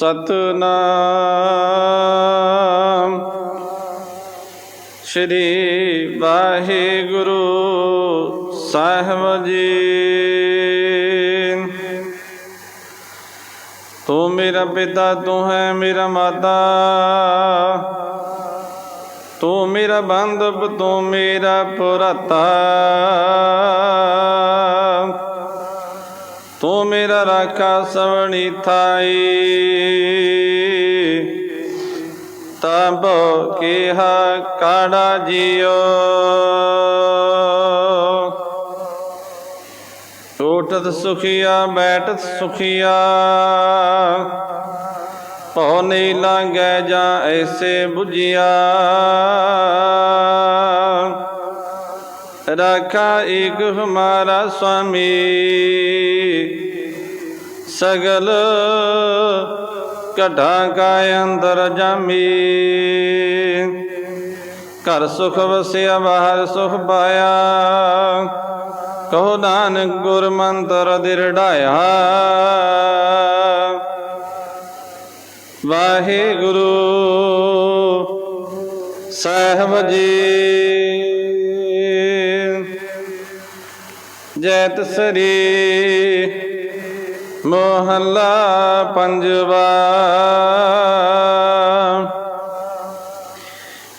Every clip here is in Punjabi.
ਸਤਨਾਮ। ਸ਼੍ਰੀ ਵਾਹਿਗੁਰੂ ਸਾਹਿਬ ਜੀ। ਤੂੰ ਮੇਰਾ ਪਿਤਾ, ਤੂੰ ਹੈ ਮੇਰਾ ਮਾਤਾ। ਤੂੰ ਮੇਰਾ ਬੰਧਪ, ਤੂੰ ਮੇਰਾ ਪੁਰਾਤਾ। ਤੂੰ ਮੇਰਾ ਰਾਖਾ ਸਵਣੀ ਥਾਈ। ਤਬ ਕਿਹਾ, ਕਾੜਾ ਜਿਓ। ਉਠਤ ਸੁਖੀਆ, ਬੈਠਤ ਸੁਖੀਆ। ਭਉ ਨਹੀਂ ਲਾਂਗੈ ਜਾਂ ਐਸੇ 부ਜਿਆ ਰਾਖਾ ਏਕ ਹਮਾਰਾ ਸੁਆਮੀ ਸਗਲ ਕਢਾ ਕਾ ਅੰਦਰ ਜਾਮੀ। ਘਰ ਸੁਖ ਵਸਿਆ ਬਾਹਰ ਸੁਖ ਪਾਇਆ। ਕਹੋ ਨਾਨਕ ਗੁਰ ਮੰਤਰ ਦਿਰੜਾਇਆ। ਵਾਹਿਗੁਰੂ ਸਾਹਿਬ ਜੀ। ਜੈਤ ਸਰੀ, ਮੋਹੱਲਾ ਪੰਜਵਾ।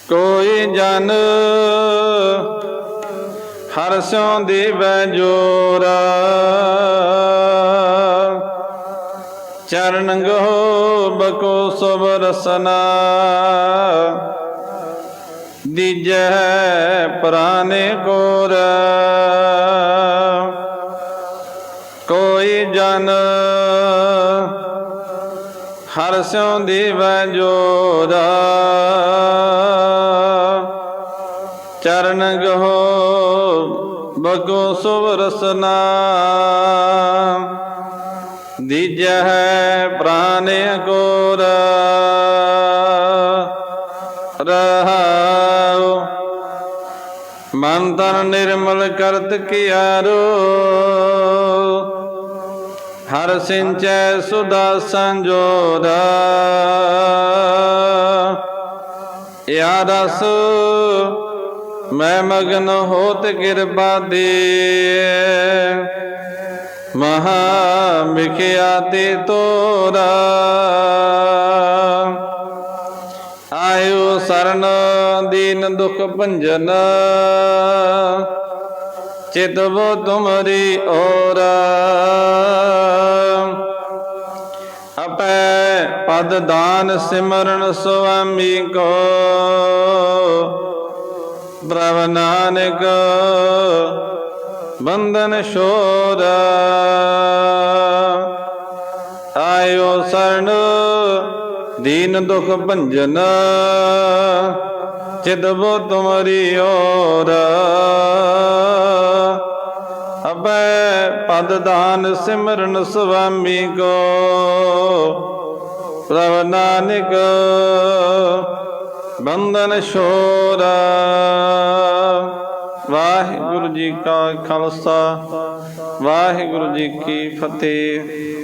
ਕੋਈ ਜਨ ਹਰ ਸਿਉ ਦੇਵੈ ਜੋਰਾ। ਚਰਨ ਗੋ ਬਕੋ ਸਭ ਰਸਨਾ। ਦੀਜੈ ਪ੍ਰਾਨੇ ਕੋਰ। ਹਰ ਸਿਉ ਦੇਵੈ ਜੋਰਾ ਚਰਨ ਗਹੋ, ਬਗੋ ਸੁਭ ਰਸਨਾ। ਦੀਜੈ ਪ੍ਰਾਨ ਕੋਰ ਰਹਾਉ, ਮਨ ਤਨ ਨਿਰਮਲ ਕਰਤ ਕੀਆਰੋ। ਹਰ ਸਿੰਚੈ ਸੁਦਾ ਸੰਜੋਰਾ ਯਾ ਰਸ ਮੈਂ ਮਗਨ ਹੋਤ ਕਿਰਪਾ ਦੇ ਮਹਾ ਮਿਖਿਆ ਤੇ ਤੋਰਾ। ਆਇਓ ਸਰਨ ਦੀਨ ਦੁਖ ਭੰਜਨ। ਚਿਤਵੋ ਤੁਮਰੀ ਔਰ। ਆਪੈ ਪਦ ਦਾਨ ਸਿਮਰਨ ਸੁਆਮੀ ਕੋ। ਪ੍ਰਭ ਨਾਨਕ ਬੰਧਨ ਸ਼ੋਰ ਆਇਓ ਸਰਣ ਦੀਨ ਦੁਖ ਭੰਜਨ। ਚਿਦਬੋ ਤੁਮਰੀ ਔਰ। ਅਬੈ ਦਾਨ ਸਿਮਰਨ ਸੁਆਮੀ ਕੋ। ਪ੍ਰਭ ਨਾਨਕ, ਬੰਧਨ ਸ਼ੋਰ ਵਾਹਿਗੁਰੂ ਜੀ ਕਾ ਖਾਲਸਾ, ਵਾਹਿਗੁਰੂ ਜੀ ਕੀ ਫਤਿਹ।